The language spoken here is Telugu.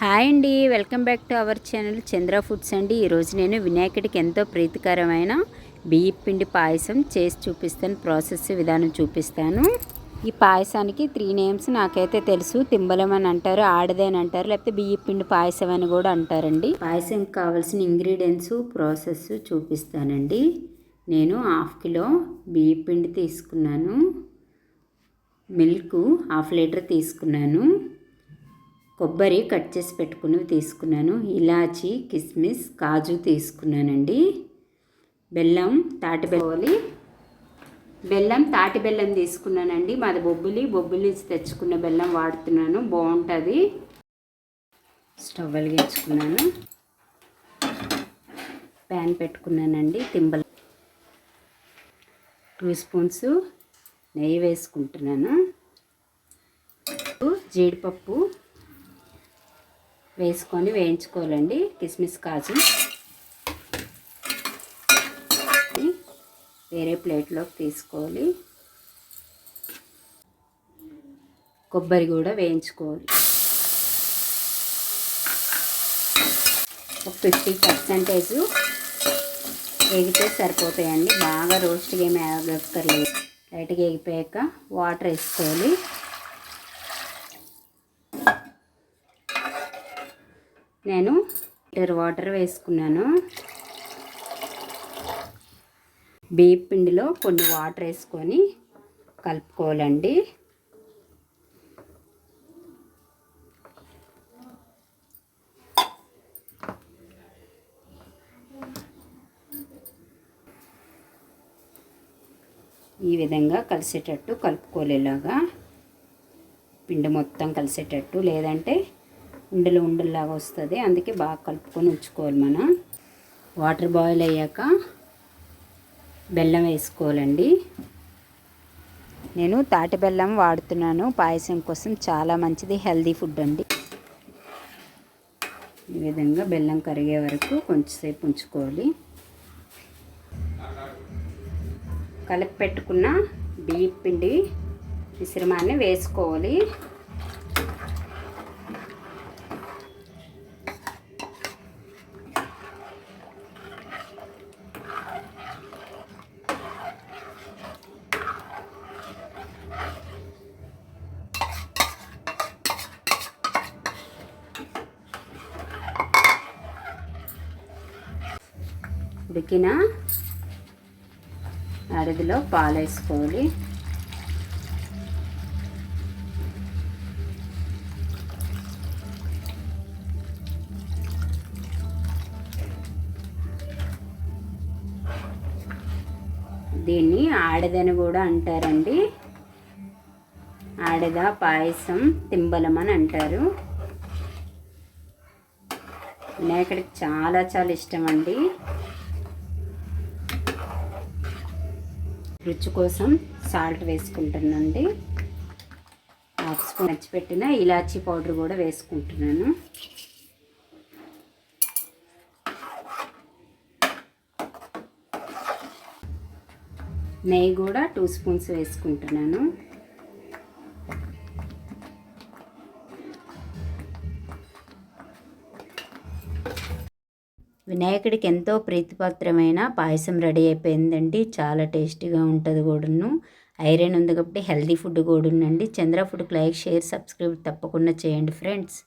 హాయ్ అండి. Welcome back to our channel Chandra foods అండి. ఈరోజు నేను వినాయకుడికి ఎంతో ప్రీతికరమైన బియ్య పిండి పాయసం చేసి చూపిస్తాను ప్రాసెస్ విధానం చూపిస్తాను. ఈ పాయసానికి త్రీ నేమ్స్ నాకైతే తెలుసు. తింబలం అని అంటారు ఆడదే అని అంటారు లేకపోతే బియ్య పిండి పాయసం అని కూడా అంటారండి. పాయసం కావాల్సిన ఇంగ్రీడియంట్స్ ప్రాసెస్ చూపిస్తానండి. నేను హాఫ్ కిలో బియ్య పిండి తీసుకున్నాను. మిల్క్ హాఫ్ లీటర్ తీసుకున్నాను. కొబ్బరి కట్ చేసి పెట్టుకున్నవి తీసుకున్నాను. ఇలాచి కిస్మిస్ కాజు తీసుకున్నానండి. బెల్లం తాటి బెల్లి. బెల్లం తాటి బెల్లం తీసుకున్నానండి. మాది బొబ్బులి. బొబ్బులి తెచ్చుకున్న బెల్లం వాడుతున్నాను. బాగుంటుంది. స్టవ్ వెలిగించుకున్నాను. ప్యాన్ పెట్టుకున్నానండి. తింబల టూ స్పూన్స్ నెయ్యి వేసుకుంటున్నాను. జీడిపప్పు వేసుకొని వేయించుకోవాలండి కిస్మిస్ కాజు. వేరే ప్లేట్లోకి తీసుకోవాలి. కొబ్బరి కూడా వేయించుకోవాలి. ఒక ఫిఫ్టీ పర్సెంటేజ్ ఎగితే సరిపోతాయండి. బాగా రోస్ట్గా ఏమి ఆగక్కర్లేదు లైట్గా ఎగిపోయాక వాటర్ వేసుకోవాలి. నేను లీటర్ వాటర్ వేసుకున్నాను. బియ్య పిండిలో కొన్ని వాటర్ వేసుకొని కలుపుకోవాలండి. ఈ విధంగా కలిసేటట్టు కలుపుకోలేలాగా. పిండి మొత్తం కలిసేటట్టు లేదంటే ఉండలు ఉండల్లాగా వస్తుంది. అందుకే బాగా కలుపుకొని ఉంచుకోవాలి మనం. వాటర్ బాయిల్ అయ్యాక బెల్లం వేసుకోవాలండి. నేను తాటి బెల్లం వాడుతున్నాను. పాయసం కోసం చాలా మంచిది హెల్దీ ఫుడ్ అండి. ఈ విధంగా బెల్లం కరిగే వరకు కొంచెంసేపు ఉంచుకోవాలి. కలిపి పెట్టుకున్న బియ్య పిండి మిశ్రమాన్ని వేసుకోవాలి. ఉడికిన అడిదిలో పాలు వేసుకోవాలి దీన్ని ఆడదని కూడా అంటారండి. ఆడద పాయసం తింబలం అని అంటారు. వినాయకుడికి చాలా చాలా ఇష్టం అండి. రుచి కోసం సాల్ట్ వేసుకుంటున్నానండి. హాఫ్ స్పూన్ నచ్చిపెట్టిన ఇలాచీ పౌడర్ కూడా వేసుకుంటున్నాను. నెయ్యి కూడా టూ స్పూన్స్ వేసుకుంటున్నాను. వినాయకుడికి ఎంతో ప్రీతిపాత్రమైన పాయసం రెడీ అయిపోయిందండి. చాలా టేస్టీగా ఉంటుంది కూడాను. ఐరన్ ఉంది కాబట్టి హెల్దీ ఫుడ్ కూడా ఉందండి చంద్ర ఫుడ్కి లైక్ షేర్ సబ్స్క్రైబ్ తప్పకుండా చేయండి ఫ్రెండ్స్.